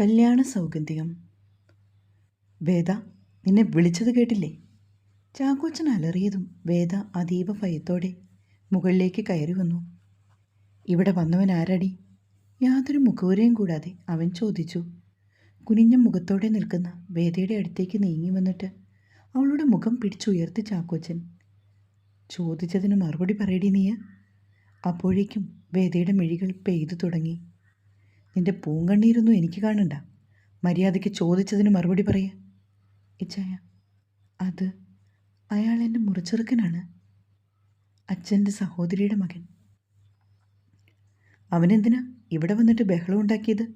കല്യാണ സൗഗന്ധികം. വേദ നിന്നെ വിളിച്ചത് കേട്ടില്ലേ? ചാക്കോച്ചൻ അലറിയതും വേദ അതീവ ഭയത്തോടെ മുകളിലേക്ക് കയറി വന്നു. ഇവിടെ വന്നവൻ ആരടി? യാതൊരു മുഖവുരയും കൂടാതെ അവൻ ചോദിച്ചു. കുനിഞ്ഞ മുഖത്തോടെ നിൽക്കുന്ന വേദയുടെ അടുത്തേക്ക് നീങ്ങി വന്നിട്ട് അവളുടെ മുഖം പിടിച്ചുയർത്തി ചാക്കോച്ചൻ. ചോദിച്ചതിന് മറുപടി പറയടി നീയ. അപ്പോഴേക്കും വേദയുടെ മിഴികൾ പെയ്തു തുടങ്ങി. നിന്റെ പൂങ്കണ്ണീരൊന്നും എനിക്ക് കാണണ്ട. മര്യാദയ്ക്ക് ചോദിച്ചതിന് മറുപടി പറയ. ഇച്ചായ അത് അയാൾ എന്റെ മുറിച്ചെറുക്കനാണ്. അച്ഛന്റെ സഹോദരിയുടെ മകൻ. അവനെന്തിനാ ഇവിടെ വന്നിട്ട് ബഹളം ഉണ്ടാക്കിയത്?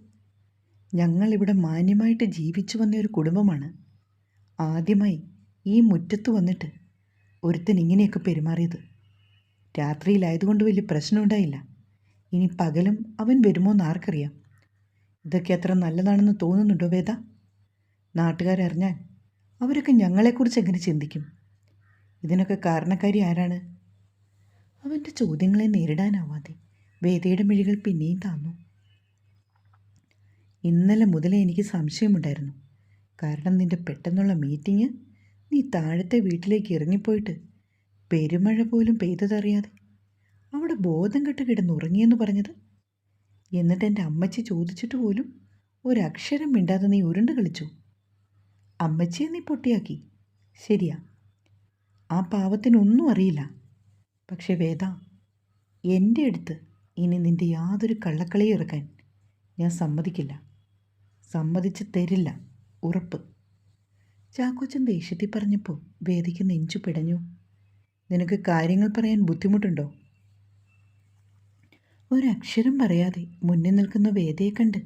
ഞങ്ങൾ ഇവിടെ മാന്യമായിട്ട് ജീവിച്ചു വന്ന ഒരു കുടുംബമാണ്. ആദ്യമായി ഈ മുറ്റത്ത് വന്നിട്ട് ഒരുത്തൻ ഇങ്ങനെയൊക്കെ പെരുമാറിയത്. രാത്രിയിലായതുകൊണ്ട് വലിയ പ്രശ്നമുണ്ടായില്ല. ഇനി പകലും അവൻ വരുമോ എന്ന് ആർക്കറിയാം. ഇതൊക്കെ അത്ര നല്ലതാണെന്ന് തോന്നുന്നുണ്ടോ വേദ? നാട്ടുകാരറിഞ്ഞാൽ അവരൊക്കെ ഞങ്ങളെക്കുറിച്ച് എങ്ങനെ ചിന്തിക്കും? ഇതിനൊക്കെ കാരണക്കാരി ആരാണ്? അവന്റെ ചോദ്യങ്ങളെ നേരിടാനാവാതെ വേദയുടെ മിഴികൾ പിന്നെയും താന്നു. ഇന്നലെ മുതലേ എനിക്ക് സംശയമുണ്ടായിരുന്നു. കാരണം നിന്റെ പെട്ടെന്നുള്ള മീറ്റിംഗ് നീ താഴത്തെ വീട്ടിലേക്ക് ഇറങ്ങിപ്പോയിട്ട് പെരുമഴ പോലും പെയ്തതറിയാതെ അവിടെ ബോധം കെട്ട് കിടന്നുറങ്ങിയെന്ന് പറഞ്ഞത് എന്നിട്ട് എന്റെ അമ്മച്ചി ചോദിച്ചിട്ട് പോലും ഒരക്ഷരം മിണ്ടാതെ നീ ഉരുണ്ട് കളിച്ചു. അമ്മച്ചിയെ നീ പൊട്ടിയാക്കി. ശരിയാ. ആ പാവത്തിനൊന്നും അറിയില്ല. പക്ഷേ വേദ എന്റെ അടുത്ത് ഇനി നിന്റെ യാതൊരു കള്ളക്കളിയും ഇറക്കാൻ ഞാൻ സമ്മതിക്കില്ല. സമ്മതിച്ച് തരില്ല. ഉറപ്പ്. ചാക്കോച്ചൻ ദേഷ്യത്തിൽ പറഞ്ഞപ്പോൾ വേദിക്ക് നെഞ്ചു പിടഞ്ഞു. നിനക്ക് കാര്യങ്ങൾ പറയാൻ ബുദ്ധിമുട്ടുണ്ടോ? ഒരക്ഷരം പറയാതെ മുന്നിൽ നിൽക്കുന്ന വേദയെ കണ്ട്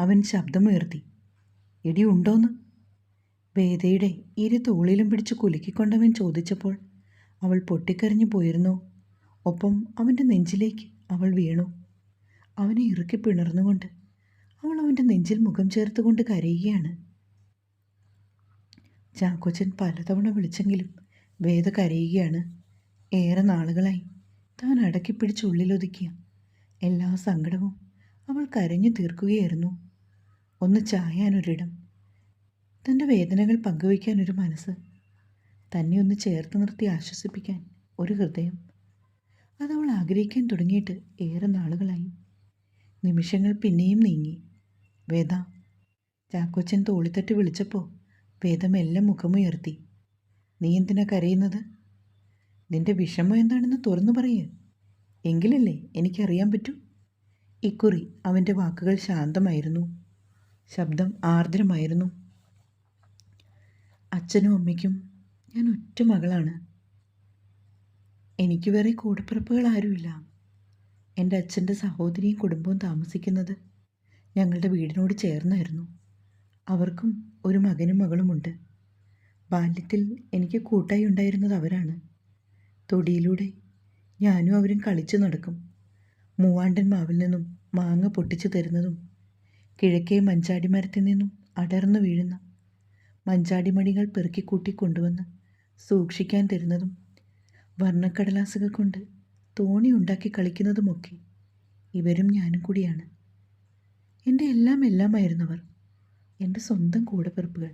അവൻ ശബ്ദമുയർത്തി. ഇടി ഉണ്ടോന്ന്? വേദയുടെ ഇരു തോളിലും പിടിച്ച് കുലുക്കിക്കൊണ്ടവൻ ചോദിച്ചപ്പോൾ അവൾ പൊട്ടിക്കരഞ്ഞു പോയിരുന്നു. ഒപ്പം അവന്റെ നെഞ്ചിലേക്ക് അവൾ വീണു. അവനെ ഇറുക്കി പിണർന്നുകൊണ്ട് അവൾ അവന്റെ നെഞ്ചിൽ മുഖം ചേർത്തുകൊണ്ട് കരയുകയാണ്. ചാക്കോച്ചൻ പലതവണ വിളിച്ചെങ്കിലും വേദ കരയുകയാണ്. ഏറെ നാളുകളായി താൻ അടക്കി പിടിച്ച് ഉള്ളിലൊതുക്കിയ എല്ലാ സങ്കടവും അവൾ കരഞ്ഞു തീർക്കുകയായിരുന്നു. ഒന്ന് ചായാനൊരിടം. തന്റെ വേദനകൾ പങ്കുവയ്ക്കാനൊരു മനസ്സ്. തന്നെ ഒന്ന് ചേർത്ത് നിർത്തി ആശ്വസിപ്പിക്കാൻ ഒരു ഹൃദയം. അതവൾ ആഗ്രഹിക്കാൻ തുടങ്ങിയിട്ട് ഏറെ നാളുകളായി. നിമിഷങ്ങൾ പിന്നെയും നീങ്ങി. വേദ ചാക്കോച്ചൻ തോളിത്തട്ട് വിളിച്ചപ്പോൾ വേദം എല്ലാം മുഖമുയർത്തി. നീ എന്തിനാ കരയുന്നത്? നിന്റെ വിഷമം എന്താണെന്ന് തുറന്നു പറയേ. എങ്കിലല്ലേ എനിക്കറിയാൻ പറ്റൂ? ഇക്കുറി അവന്റെ വാക്കുകൾ ശാന്തമായിരുന്നു. ശബ്ദം ആർദ്രമായിരുന്നു. അച്ഛനും അമ്മയ്ക്കും ഞാൻ ഒറ്റ മകളാണ്. എനിക്ക് വേറെ കൂടപ്പിറപ്പുകൾ ആരുമില്ല. എന്റെ അച്ഛന്റെ സഹോദരിയും കുടുംബവും താമസിക്കുന്നത് ഞങ്ങളുടെ വീടിനോട് ചേർന്നായിരുന്നു. അവർക്കും ഒരു മകനും മകളുമുണ്ട് ബാല്യത്തിൽ എനിക്ക് കൂട്ടായി ഉണ്ടായിരുന്നത് അവരാണ്. തൊടിയിലൂടെ ഞാനും അവരും കളിച്ചു നടക്കും. മൂവാണ്ടൻ മാവിൽ നിന്നും മാങ്ങ പൊട്ടിച്ചു തരുന്നതും കിഴക്കേ മഞ്ചാടി മരത്തിൽ നിന്നും അടർന്നു വീഴുന്ന മഞ്ചാടിമണികൾ പെറുക്കിക്കൂട്ടി കൊണ്ടുവന്ന് സൂക്ഷിക്കാൻ തരുന്നതും വർണക്കടലാസുകൾ കൊണ്ട് തോണി ഉണ്ടാക്കി കളിക്കുന്നതുമൊക്കെ ഇവരും ഞാനും കൂടിയാണ്. എന്റെ എല്ലാം എല്ലാമായിരുന്നവർ. എന്റെ സ്വന്തം കൂടപ്പിറപ്പുകൾ.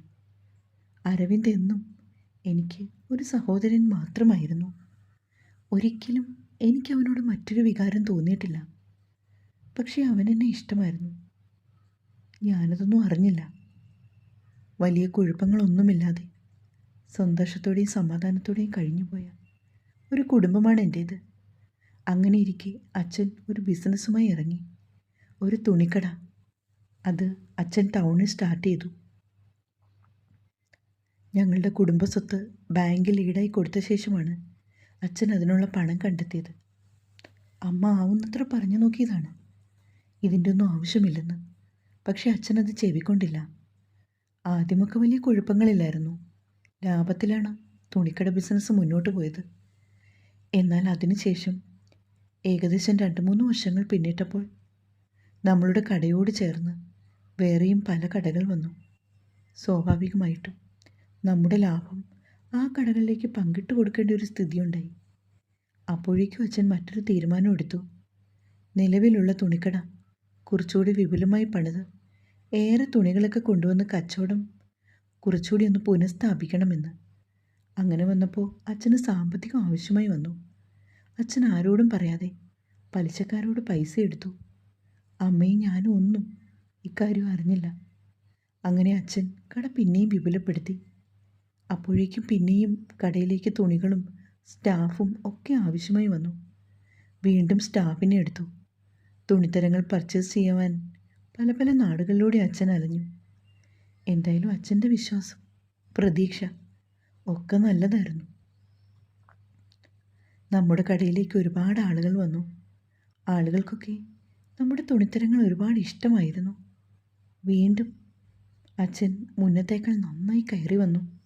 അരവിന്ദ് എന്നും എനിക്ക് ഒരു സഹോദരൻ മാത്രമായിരുന്നു. ഒരിക്കലും എനിക്ക് അവനോട് മറ്റൊരു വികാരം തോന്നിയിട്ടില്ല. പക്ഷേ എന്നെ ഇഷ്ടമായിരുന്നു. ഞാനതൊന്നും അറിഞ്ഞില്ല. വലിയ കുഴപ്പങ്ങളൊന്നുമില്ലാതെ സന്തോഷത്തോടെയും സമാധാനത്തോടെയും കഴിഞ്ഞുപോയ ഒരു കുടുംബമാണ് എന്റേത് അങ്ങനെ ഇരിക്കെ അച്ഛൻ ഒരു ബിസിനസ്സുമായി ഇറങ്ങി. ഒരു തുണിക്കട. അത് അച്ഛൻ ടൗണിൽ സ്റ്റാർട്ട് ചെയ്തു. ഞങ്ങളുടെ കുടുംബസ്വത്ത് ബാങ്കിൽ ഈടായി കൊടുത്ത ശേഷമാണ് അച്ഛൻ അതിനുള്ള പണം കണ്ടെത്തിയത്. അമ്മ ആവുന്നത്ര പറഞ്ഞു നോക്കിയതാണ്. ഇതിന്റെ ഒന്നും ആവശ്യമില്ലെന്ന്. പക്ഷേ അച്ഛനത് ചെവിക്കൊണ്ടില്ല. ആദ്യമൊക്കെ വലിയ കുഴപ്പങ്ങളില്ലായിരുന്നു. ലാഭത്തിലാണ് തുണിക്കട ബിസിനസ് മുന്നോട്ട് പോയത്. എന്നാൽ അതിനുശേഷം ഏകദേശം രണ്ട് മൂന്ന് വർഷങ്ങൾ പിന്നിട്ടപ്പോൾ നമ്മളുടെ കടയോട് ചേർന്ന് വേറെയും പല കടകൾ വന്നു. സ്വാഭാവികമായിട്ടും നമ്മുടെ ലാഭം ആ കടകളിലേക്ക് പങ്കിട്ട് കൊടുക്കേണ്ട ഒരു സ്ഥിതിയുണ്ടായി. അപ്പോഴേക്കും അച്ഛൻ മറ്റൊരു തീരുമാനം എടുത്തു. നിലവിലുള്ള തുണിക്കട കുറച്ചുകൂടി വിപുലമായി പണിത്. ഏറെ തുണികളൊക്കെ കൊണ്ടുവന്ന് കച്ചവടം കുറച്ചുകൂടി ഒന്ന് പുനഃസ്ഥാപിക്കണമെന്ന്. അങ്ങനെ വന്നപ്പോൾ അച്ഛന് സാമ്പത്തികം ആവശ്യമായി വന്നു. അച്ഛൻ ആരോടും പറയാതെ പലിശക്കാരോട് പൈസ എടുത്തു. അമ്മയും ഞാനും ഒന്നും ഇക്കാര്യം അറിഞ്ഞില്ല. അങ്ങനെ അച്ഛൻ കട പിന്നെയും വിപുലപ്പെടുത്തി. അപ്പോഴേക്കും പിന്നെയും കടയിലേക്ക് തുണികളും സ്റ്റാഫും ഒക്കെ ആവശ്യമായി വന്നു. വീണ്ടും സ്റ്റാഫിനെ എടുത്തു. തുണിത്തരങ്ങൾ പർച്ചേസ് ചെയ്യുവാൻ പല പല നാടുകളിലൂടെ അച്ഛൻ അലഞ്ഞു. എന്തായാലും അച്ഛന്റെ വിശ്വാസം പ്രതീക്ഷ ഒക്കെ നല്ലതായിരുന്നു. നമ്മുടെ കടയിലേക്ക് ഒരുപാട് ആളുകൾ വന്നു. ആളുകൾക്കൊക്കെ നമ്മുടെ തുണിത്തരങ്ങൾ ഒരുപാട് ഇഷ്ടമായിരുന്നു. വീണ്ടും അച്ഛൻ മുന്നത്തേക്കാൾ നന്നായി കയറി വന്നു.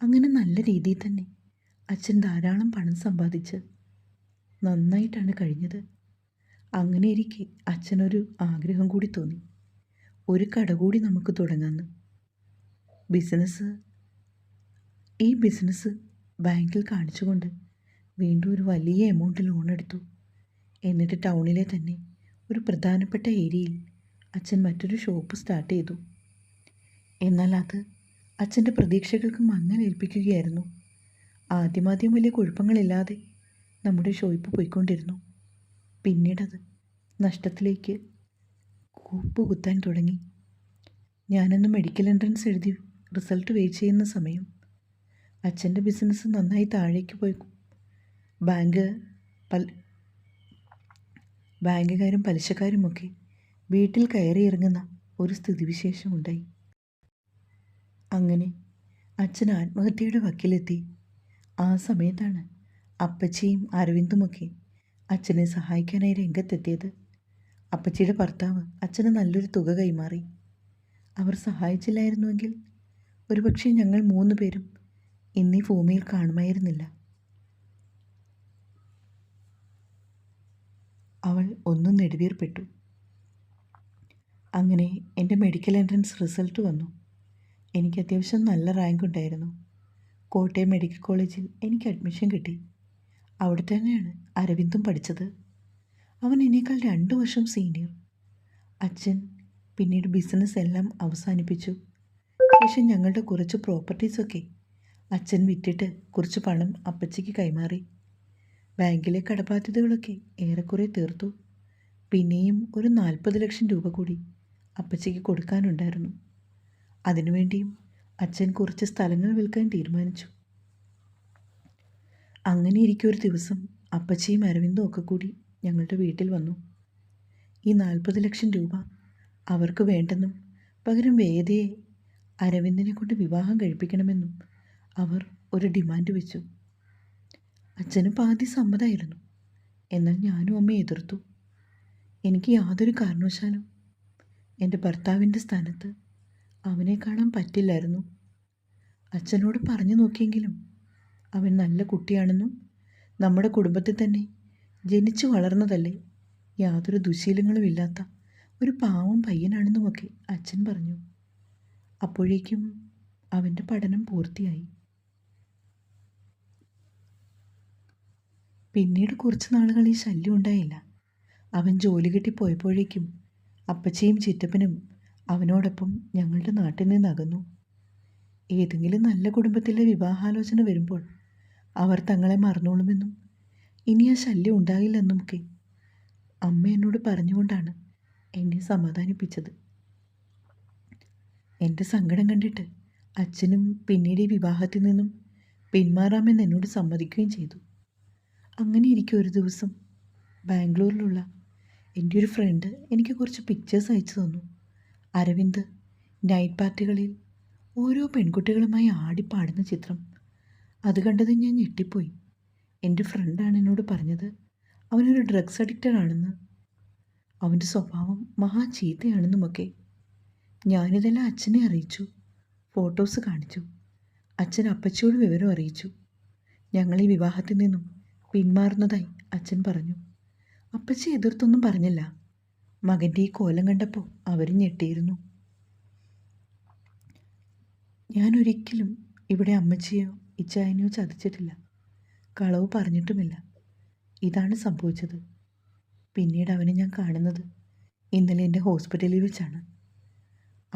അങ്ങനെ നല്ല രീതിയിൽ തന്നെ അച്ഛൻ ധാരാളം പണം സമ്പാദിച്ച് നന്നായിട്ടാണ് കഴിഞ്ഞത്. അങ്ങനെ ഇരിക്കെ അച്ഛനൊരു ആഗ്രഹം കൂടി തോന്നി. ഒരു കട കൂടി നമുക്ക് തുടങ്ങാമെന്ന് ബിസിനസ് ഈ ബിസിനസ് ബാങ്കിൽ കാണിച്ചുകൊണ്ട് വീണ്ടും ഒരു വലിയ എമൗണ്ട് ലോൺ എടുത്തു. എന്നിട്ട് ടൗണിലെ തന്നെ ഒരു പ്രധാനപ്പെട്ട ഏരിയയിൽ അച്ഛൻ മറ്റൊരു ഷോപ്പ് സ്റ്റാർട്ട് ചെയ്തു. എന്നാൽ അത് അച്ഛന്റെ പ്രതീക്ഷകൾക്ക് മങ്ങലേൽപ്പിക്കുകയായിരുന്നു ആദ്യമാദ്യം വലിയ കുഴപ്പങ്ങളില്ലാതെ നമ്മുടെ ഷോയിപ്പ് പോയിക്കൊണ്ടിരുന്നു. പിന്നീടത് നഷ്ടത്തിലേക്ക് കൂപ്പ് കുത്താൻ തുടങ്ങി. ഞാനന്ന് മെഡിക്കൽ എൻട്രൻസ് എഴുതി റിസൾട്ട് വെയിറ്റ് ചെയ്യുന്ന സമയം. അച്ഛന്റെ ബിസിനസ് നന്നായി താഴേക്ക് പോയി ബാങ്ക് പൽ ബാങ്കുകാരും പലിശക്കാരുമൊക്കെ വീട്ടിൽ കയറി ഇറങ്ങുന്ന ഒരു സ്ഥിതിവിശേഷം ഉണ്ടായി അങ്ങനെ അച്ഛൻ ആത്മഹത്യയുടെ വക്കിലെത്തി. ആ സമയത്താണ് അപ്പച്ചിയും അരവിന്ദുമൊക്കെ അച്ഛനെ സഹായിക്കാനായി രംഗത്തെത്തിയത്. അപ്പച്ചിയുടെ ഭർത്താവ് അച്ഛന് നല്ലൊരു തുക കൈമാറി. അവർ സഹായിച്ചില്ലായിരുന്നുവെങ്കിൽ ഒരുപക്ഷെ ഞങ്ങൾ മൂന്ന് പേരും ഇന്നീ ഭൂമിയിൽ കാണുമായിരുന്നില്ല. അവൾ ഒന്നും നെടുവീർപ്പെട്ടു. അങ്ങനെ എന്റെ മെഡിക്കൽ എൻട്രൻസ് റിസൾട്ട് വന്നു. എനിക്ക് അത്യാവശ്യം നല്ല റാങ്ക് ഉണ്ടായിരുന്നു. കോട്ടയം മെഡിക്കൽ കോളേജിൽ എനിക്ക് അഡ്മിഷൻ കിട്ടി. അവിടെ തന്നെയാണ് അരവിന്ദും പഠിച്ചത്. അവൻ എന്നേക്കാൾ രണ്ട് വർഷം സീനിയർ അച്ഛൻ പിന്നീട് ബിസിനസ് എല്ലാം അവസാനിപ്പിച്ചു. ശേഷം ഞങ്ങളുടെ കുറച്ച് പ്രോപ്പർട്ടീസൊക്കെ അച്ഛൻ വിറ്റിട്ട് കുറച്ച് പണം അപ്പച്ചിക്ക് കൈമാറി. ബാങ്കിലെ കടബാധ്യതകളൊക്കെ ഏറെക്കുറെ തീർത്തു. പിന്നെയും ഒരു നാൽപ്പത് ലക്ഷം രൂപ കൂടി അപ്പച്ചിക്ക് കൊടുക്കാനുണ്ടായിരുന്നു. അതിനുവേണ്ടിയും അച്ഛൻ കുറച്ച് സ്ഥലങ്ങൾ വിൽക്കാൻ തീരുമാനിച്ചു. അങ്ങനെ ഇരിക്കൊരു ദിവസം അപ്പച്ചിയും അരവിന്ദും ഒക്കെ കൂടി ഞങ്ങളുടെ വീട്ടിൽ വന്നു. ഈ നാൽപ്പത് ലക്ഷം രൂപ അവർക്ക് വേണ്ടെന്നും പകരം വേദയെ അരവിന്ദിനെ കൊണ്ട് വിവാഹം കഴിപ്പിക്കണമെന്നും അവർ ഒരു ഡിമാൻഡ് വെച്ചു. അച്ഛന് പാതി സമ്മതമായിരുന്നു എന്നാൽ ഞാനും അമ്മ എതിർത്തു. എനിക്ക് യാതൊരു കാരണവശാലും എന്റെ ഭർത്താവിന്റെ സ്ഥാനത്ത് അവനെ കാണാൻ പറ്റില്ലായിരുന്നു. അച്ഛനോട് പറഞ്ഞു നോക്കിയെങ്കിലും അവൻ നല്ല കുട്ടിയാണെന്നും നമ്മുടെ കുടുംബത്തിൽ തന്നെ ജനിച്ചു വളർന്നതല്ലേ? യാതൊരു ദുശീലങ്ങളും ഇല്ലാത്ത ഒരു പാവം പയ്യനാണെന്നുമൊക്കെ അച്ഛൻ പറഞ്ഞു. അപ്പോഴേക്കും അവന്റെ പഠനം പൂർത്തിയായി. പിന്നീട് കുറച്ച് നാളുകൾ ഈ ശല്യം ഉണ്ടായില്ല. അവൻ ജോലി കിട്ടി പോയപ്പോഴേക്കും അപ്പച്ചയും ചിറ്റപ്പനും അവനോടൊപ്പം ഞങ്ങളുടെ നാട്ടിൽ നിന്നകന്നു. ഏതെങ്കിലും നല്ല കുടുംബത്തിലെ വിവാഹാലോചന വരുമ്പോൾ അവർ തങ്ങളെ മറന്നോളുമെന്നും ഇനി ആ ശല്യം ഉണ്ടാകില്ലെന്നുമൊക്കെ അമ്മ എന്നോട് പറഞ്ഞുകൊണ്ടാണ് എന്നെ സമാധാനിപ്പിച്ചത്. എന്റെ സങ്കടം കണ്ടിട്ട് അച്ഛനും പിന്നീട് ഈ വിവാഹത്തിൽ നിന്നും പിന്മാറാമെന്ന് എന്നോട് സമ്മതിക്കുകയും ചെയ്തു. അങ്ങനെ ഇരിക്കും ഒരു ദിവസം ബാംഗ്ലൂരിലുള്ള എന്റെ ഒരു ഫ്രണ്ട് എനിക്ക് കുറച്ച് പിക്ചേഴ്സ് അയച്ചു തന്നു. അരവിന്ദ് നൈറ്റ് പാർട്ടികളിൽ ഓരോ പെൺകുട്ടികളുമായി ആടിപ്പാടുന്ന ചിത്രം. അത് കണ്ടത് ഞാൻ ഞെട്ടിപ്പോയി. എന്റെ ഫ്രണ്ടാണ് എന്നോട് പറഞ്ഞത് അവനൊരു ഡ്രഗ്സ് അഡിക്റ്റഡ് ആണെന്ന്. അവന്റെ സ്വഭാവം മഹാ ചീത്തയാണെന്നുമൊക്കെ. ഞാനിതെല്ലാം അച്ഛനെ അറിയിച്ചു. ഫോട്ടോസ് കാണിച്ചു. അച്ഛൻ അപ്പച്ചിയോട് വിവരം അറിയിച്ചു. ഞങ്ങൾ ഈ വിവാഹത്തിൽ നിന്നും പിന്മാറുന്നതായി അച്ഛൻ പറഞ്ഞു. അപ്പച്ചി എതിർത്തൊന്നും പറഞ്ഞില്ല. മകന്റെ ഈ കോലം കണ്ടപ്പോൾ അവർ ഞെട്ടിയിരുന്നു. ഞാനൊരിക്കലും ഇവിടെ അമ്മച്ചിയോ ഇച്ചായനെയോ ചതിച്ചിട്ടില്ല. കളവ് പറഞ്ഞിട്ടുമില്ല. ഇതാണ് സംഭവിച്ചത്. പിന്നീട് അവനെ ഞാൻ കാണുന്നത് ഇന്നലെ എന്റെ ഹോസ്പിറ്റലിൽ വെച്ചാണ്.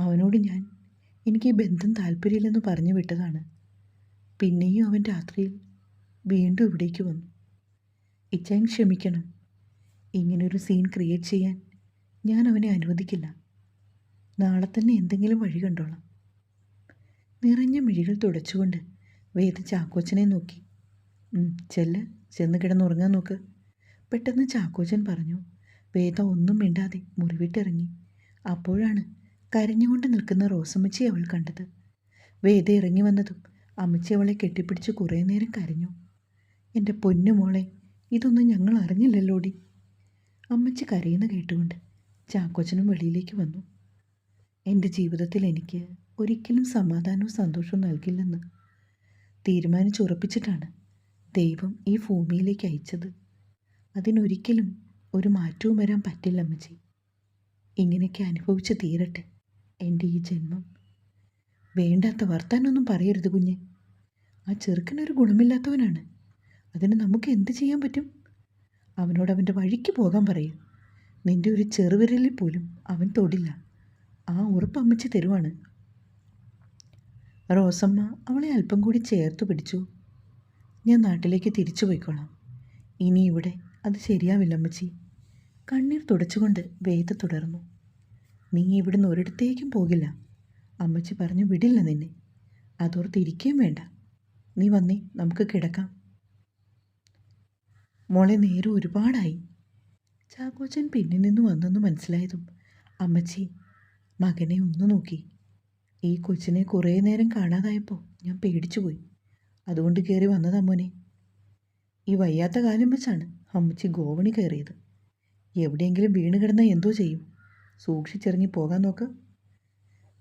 അവനോട് ഞാൻ എനിക്ക് ഈ ബന്ധം താല്പര്യമില്ലെന്ന് പറഞ്ഞു വിട്ടതാണ്. പിന്നെയും അവൻ രാത്രിയിൽ വീണ്ടും ഇവിടേക്ക് വന്നു. ഇച്ചാൻ ക്ഷമിക്കണം. ഇങ്ങനൊരു സീൻ ക്രിയേറ്റ് ചെയ്യാൻ ഞാൻ അവനെ അനുവദിക്കില്ല. നാളെ തന്നെ എന്തെങ്കിലും വഴി കണ്ടോളാം. നിറഞ്ഞ മിഴികൾ തുടച്ചുകൊണ്ട് വേദ ചാക്കോച്ചനെ നോക്കി. "ഉം, ചെല്ല് ചെന്ന് കിടന്നുറങ്ങാൻ നോക്ക്. പെട്ടെന്ന് ചാക്കോച്ചൻ പറഞ്ഞു വേദ ഒന്നും മിണ്ടാതെ മുറിവിട്ടിറങ്ങി. അപ്പോഴാണ് കരഞ്ഞുകൊണ്ട് നിൽക്കുന്ന റോസമ്മച്ചി അവൾ കണ്ടത്. വേദ ഇറങ്ങി വന്നതും അമ്മച്ചി അവളെ കെട്ടിപ്പിടിച്ച് കുറേ നേരം കരഞ്ഞു. എന്റെ പൊന്നു മോളെ ഇതൊന്നും ഞങ്ങൾ അറിഞ്ഞില്ലല്ലോടി? അമ്മച്ചി കരയുന്ന കേട്ടുകൊണ്ട് ചാക്കോച്ചനും വെളിയിലേക്ക് വന്നു. എന്റെ ജീവിതത്തിൽ എനിക്ക് ഒരിക്കലും സമാധാനവും സന്തോഷവും നൽകില്ലെന്ന് തീരുമാനിച്ചുറപ്പിച്ചിട്ടാണ് ദൈവം ഈ ഭൂമിയിലേക്ക് അയച്ചത്. അതിനൊരിക്കലും ഒരു മാറ്റവും വരാൻ പറ്റില്ല അമ്മച്ചി. ഇങ്ങനെയൊക്കെ അനുഭവിച്ച് തീരട്ടെ. എന്റെ ഈ ജന്മം. വേണ്ടാത്ത വർത്താനൊന്നും പറയരുത് കുഞ്ഞ്. ആ ചെറുക്കനൊരു ഗുണമില്ലാത്തവനാണ്. അതിന് നമുക്ക് എന്ത് ചെയ്യാൻ പറ്റും? അവനോട് അവന്റെ വഴിക്ക് പോകാൻ പറയും. നിന്റെ ഒരു ചെറുവിരലിൽ പോലും അവൻ തൊടില്ല. ആ ഉറപ്പ് അമ്മച്ചി തരുവാണ്. റോസമ്മ അവളെ അല്പം കൂടി ചേർത്ത് പിടിച്ചു. ഞാൻ നാട്ടിലേക്ക് തിരിച്ചു പോയിക്കോളാം. ഇനി ഇവിടെ അത് ശരിയാവില്ല അമ്മച്ചി. കണ്ണീർ തുടച്ചുകൊണ്ട് വേദ തുടർന്നു. നീ ഇവിടുന്ന് ഒരിടത്തേക്കും പോകില്ല. അമ്മച്ചി പറഞ്ഞു വിടില്ല നിന്നെ. അതോർത്തിരിക്കുകയും വേണ്ട. നീ വന്നേ നമുക്ക് കിടക്കാം. മോളെ നേരെ ഒരുപാടായി. ചാക്കോച്ചൻ പിന്നിൽ നിന്ന് വന്നെന്ന് മനസ്സിലായതും അമ്മച്ചി മകനെ ഒന്ന് നോക്കി. ഈ കൊച്ചിനെ കുറേ നേരം കാണാതായപ്പോൾ ഞാൻ പേടിച്ചു പോയി അതുകൊണ്ട് കയറി വന്നതാ ഈ വയ്യാത്ത കാലം വെച്ചാണ് അമ്മച്ചി ഗോവണി കയറിയത്. എവിടെയെങ്കിലും വീണ് കിടന്നാൽ എന്തോ ചെയ്യും. സൂക്ഷിച്ചിറങ്ങി പോകാൻ നോക്ക്.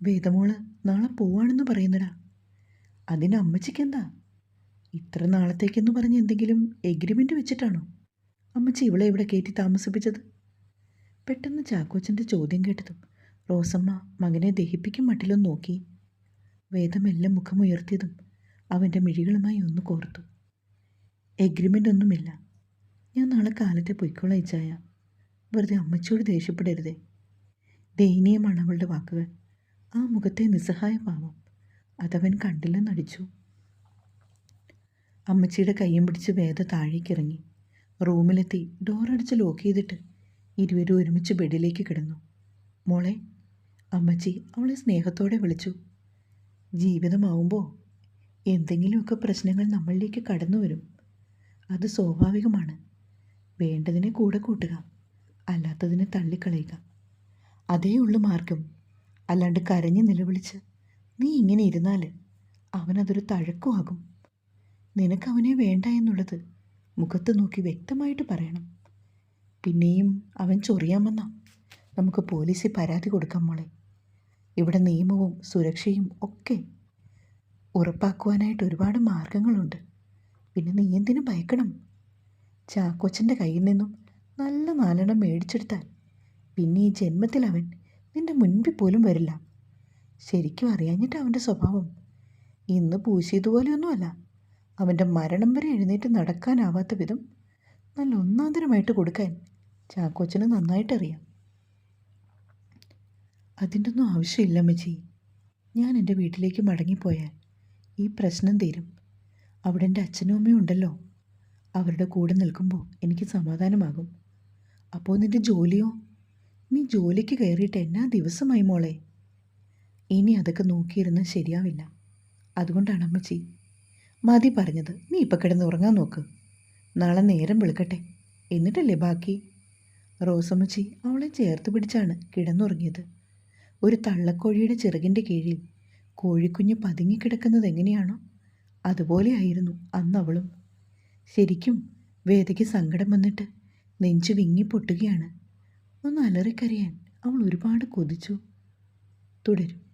വേദമോൾ നാളെ പോവാണെന്ന് പറയുന്നടാ. അതിന് അമ്മച്ചിക്കെന്താ? ഇത്ര നാളത്തേക്കെന്ന് പറഞ്ഞ് എന്തെങ്കിലും എഗ്രിമെന്റ് വെച്ചിട്ടാണോ? അമ്മച്ചി ഇവളെ ഇവിടെ കയറ്റി താമസിപ്പിച്ചത്? പെട്ടെന്ന് ചാക്കോച്ചന്റെ ചോദ്യം കേട്ടതും റോസമ്മ മകനെ ദഹിപ്പിക്കും മട്ടിലും നോക്കി. വേദമെല്ലാം മുഖമുയർത്തിയതും അവന്റെ മിഴികളുമായി ഒന്ന് കോർത്തു. എഗ്രിമെന്റ് ഒന്നുമില്ല. ഞാൻ നാളെ കാലത്തെ പൊയ്ക്കോളാം ഇച്ചായ വെറുതെ അമ്മച്ചിയോട് ദേഷ്യപ്പെടരുതേ. ദയനീയമാണ് അവളുടെ വാക്കുകൾ. ആ മുഖത്തെ നിസ്സഹായ പാവം. അതവൻ കണ്ടില്ലെന്നടിച്ചു. അമ്മച്ചിയുടെ കയ്യും പിടിച്ച് വേദ താഴേക്കിറങ്ങി. റൂമിലെത്തി ഡോറടിച്ച് ലോക്ക് ചെയ്തിട്ട് ഇരുവരും ഒരുമിച്ച് ബെഡിലേക്ക് കിടന്നു. മോളെ അമ്മച്ചി അവളെ സ്നേഹത്തോടെ വിളിച്ചു. ജീവിതമാവുമ്പോൾ എന്തെങ്കിലുമൊക്കെ പ്രശ്നങ്ങൾ നമ്മളിലേക്ക് കടന്നു വരും. അത് സ്വാഭാവികമാണ്. വേണ്ടതിനെ കൂടെ കൂട്ടുക അല്ലാത്തതിനെ തള്ളിക്കളയുക. അതേ ഉള്ളു മാർഗം. അല്ലാണ്ട് കരഞ്ഞ് നിലവിളിച്ച് നീ ഇങ്ങനെ ഇരുന്നാൽ അവനതൊരു തഴക്കമാകും. നിനക്കവനെ വേണ്ട എന്നുള്ളത് മുഖത്ത് നോക്കി വ്യക്തമായിട്ട് പറയണം. പിന്നെയും അവൻ ചൊറിയാൻ വന്നാ. നമുക്ക് പോലീസിൽ പരാതി കൊടുക്കാം മോളെ. ഇവിടെ നിയമവും സുരക്ഷയും ഒക്കെ ഉറപ്പാക്കുവാനായിട്ട് ഒരുപാട് മാർഗങ്ങളുണ്ട്. പിന്നെ നീ എന്തിനു ഭയക്കണം? ചാക്കോച്ചന്റെ കയ്യിൽ നിന്നും നല്ല നാലെണ്ണം മേടിച്ചെടുത്താൽ പിന്നെ ഈ ജന്മത്തിൽ അവൻ നിന്റെ മുൻപിൽ പോലും വരില്ല. ശരിക്കും അറിയാഞ്ഞിട്ട് അവന്റെ സ്വഭാവം. ഇന്ന് പൂശിയതുപോലെയൊന്നുമല്ല. അവന്റെ മരണം വരെ എഴുന്നേറ്റ് നടക്കാനാവാത്ത വിധം നല്ല ഒന്നാന്തരമായിട്ട് കൊടുക്കാൻ ചാക്കോച്ചന് നന്നായിട്ടറിയാം. അതിന്റെ ഒന്നും ആവശ്യമില്ല അമ്മച്ചി. ഞാൻ എന്റെ വീട്ടിലേക്ക് മടങ്ങിപ്പോയാൽ ഈ പ്രശ്നം തീരും. അവിടെ എന്റെ അച്ഛനും അമ്മയും ഉണ്ടല്ലോ. അവരുടെ കൂടെ നിൽക്കുമ്പോൾ എനിക്ക് സമാധാനമാകും. അപ്പോൾ നിന്റെ ജോലിയോ? നീ ജോലിക്ക് കയറിയിട്ട് എന്നാ ദിവസമായി മോളെ? ഇനി അതൊക്കെ നോക്കിയിരുന്നാൽ ശരിയാവില്ല. അതുകൊണ്ടാണ് അമ്മച്ചി മതി പറഞ്ഞത്. നീ ഇപ്പം കിടന്ന് ഉറങ്ങാൻ നോക്ക്. നാളെ നേരം വിളിക്കട്ടെ. എന്നിട്ടല്ലേ ബാക്കി? റോസമ്മച്ചി അവളെ ചേർത്ത് പിടിച്ചാണ് കിടന്നുറങ്ങിയത്. ഒരു തള്ളക്കോഴിയുടെ ചിറകിന്റെ കീഴിൽ കോഴിക്കുഞ്ഞ് പതുങ്ങിക്കിടക്കുന്നത് എങ്ങനെയാണോ അതുപോലെയായിരുന്നു അന്ന് അവളും. ശരിക്കും വേദയ്ക്ക് സങ്കടം വന്നിട്ട് നെഞ്ചു വിങ്ങി പൊട്ടുകയാണ്. ഒന്ന് അലറിക്കരയാൻ അവൾ ഒരുപാട് കൊതിച്ചു. തുടരും.